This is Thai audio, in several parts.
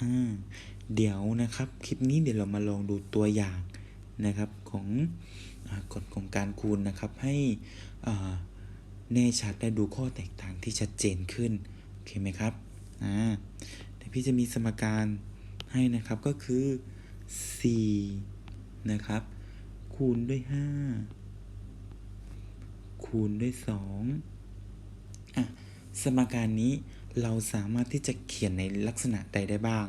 อ่าเดี๋ยวนะครับ คลิปนี้เดี๋ยวเรามาลองดูตัวอย่างนะครับของกฎของการคูณนะครับให้แน่ชัดและดูข้อแตกต่างที่ชัดเจนขึ้น โอเคไหมครับอ่าเดี๋ยวพี่จะมีสมการให้นะครับก็คือ4นะครับ คูณด้วย 5 คูณด้วย2อะสมการนี้ เราสามารถที่จะเขียนในลักษณะใดได้บ้าง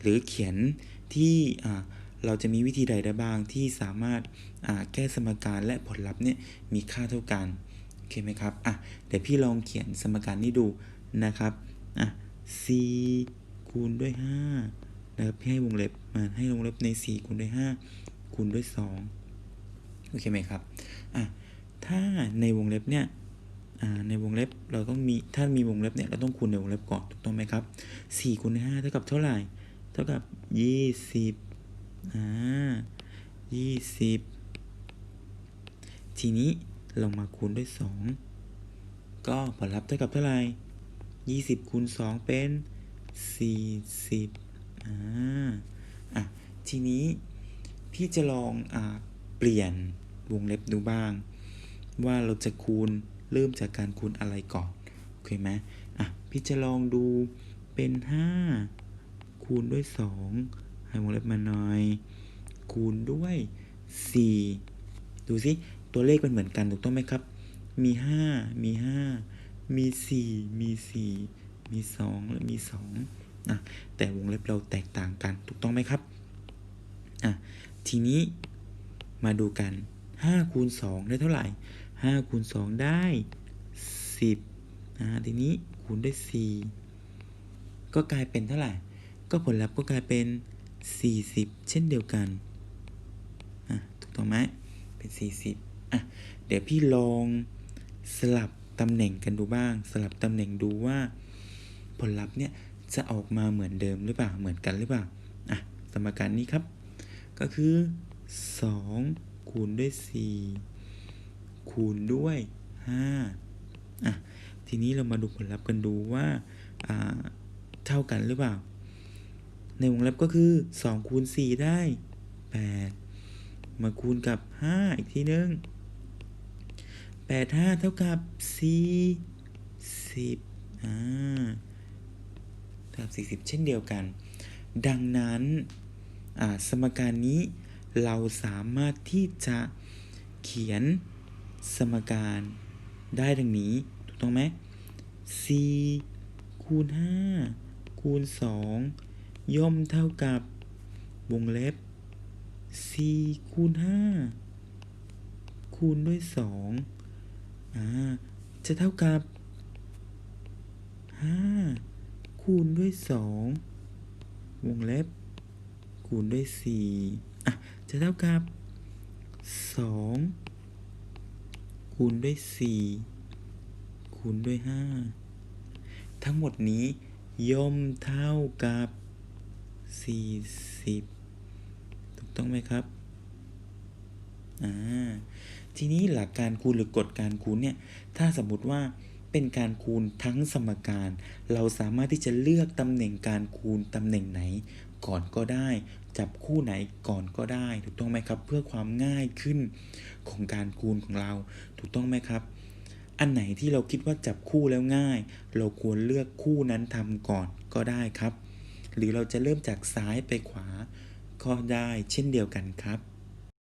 หรือเขียนที่เราจะมีวิธีใดได้บ้างที่สามารถแก้สมการและผลลัพธ์เนี่ยมีค่าเท่ากันโอเคไหมครับอะเดี๋ยวพี่ลองเขียนสมการนี้ดูนะครับอะ c คูณด้วย5นะครับพี่ให้วงเล็บมาให้วงเล็บใน 4 คูณด้วย 5 คูณด้วย 2 โอเคไหมครับอะถ้าในวงเล็บเนี่ย ในวงเล็บเราต้องมีถ้ามีวงเล็บเนี่ยเราต้องคูณในวงเล็บก่อนถูกต้องไหมครับ4คูณด้วย5เท่ากับเท่าไหร่ เท่ากับ 20อ่า20 ทีนี้เรามาคูณด้วย 2 ก็ผลลัพธ์เท่ากับเท่าไหร่ 20คูณ2เป็น 40อ่าอะทีนี้พี่จะลองอ่าเปลี่ยนวงเล็บดูบ้าง ว่าเราจะคูณ เริ่มจากการคูณอะไรก่อน โอเคไหมอะ พี่จะลองดูเป็น 5 คูณด้วย 2 ให้วงเล็บมาหน่อย คูณด้วย 4 ดูสิ ตัวเลขมันเหมือนกันถูกต้องไหมครับ มี 5 มี 5 มี 4 มี 4 มี 2 และมี 2อะ แต่วงเล็บเราแตกต่างกัน ถูกต้องไหมครับ อะ ทีนี้มาดูกัน5คูณ2ได้เท่าไหร่ 5คูณ2ได้ 10อ่าทีนี้คูณด้วย4ก็กลายเป็นเท่าไหร่ ก็ผลลัพธ์ก็กลายเป็น 40 เช่นเดียวกันอะถูกต้องไหมเป็น 40อะเดี๋ยวพี่ลองสลับตำแหน่งกันดูบ้าง สลับตำแหน่งดูว่า ผลลัพธ์เนี่ยจะออกมาเหมือนเดิมหรือเปล่า เหมือนกันหรือเปล่าอะสมการนี้ครับ ก็คือ 2 คูณด้วย 4 คูณด้วย5อะทีนี้เรามาดูผลลัพธ์กันดูว่าเท่ากันหรือเปล่า ในวงเล็บก็คือ2คูณ4ได้ 8 มาคูณกับ 5 อีกทีนึง8 5 เท่ากับ 4 10อ่าเท่ากับ 40 เช่นเดียวกัน ดังนั้นสมการนี้เราสามารถที่จะเขียน สมการได้ดังนี้ถูกต้องไหม c คูณ 5 คูณ 2 ย่อมเท่ากับวงเล็บ c คูณ 5 คูณด้วย 2 อ่า จะเท่ากับ 5 คูณด้วย 2 วงเล็บ คูณด้วย 4 อะ จะเท่ากับ 2 คูณด้วย 4 คูณด้วย 5 ทั้งหมดนี้ย่อมเท่ากับ 40 ถูกต้องไหมครับอ่าทีนี้หลักการคูณหรือกฎการคูณเนี่ยถ้าสมมติว่าเป็นการคูณทั้งสมการ เราสามารถที่จะเลือกตำแหน่งการคูณตำแหน่งไหน ก่อนก็ได้ จับคู่ไหนก่อนก็ได้ถูกต้องไหมครับ เพื่อความง่ายขึ้นของการคูณของเรา ถูกต้องไหมครับ อันไหนที่เราคิดว่าจับคู่แล้วง่าย เราควรเลือกคู่นั้นทำก่อนก็ได้ครับ หรือเราจะเริ่มจากซ้ายไปขวาก็ได้เช่นเดียวกันครับ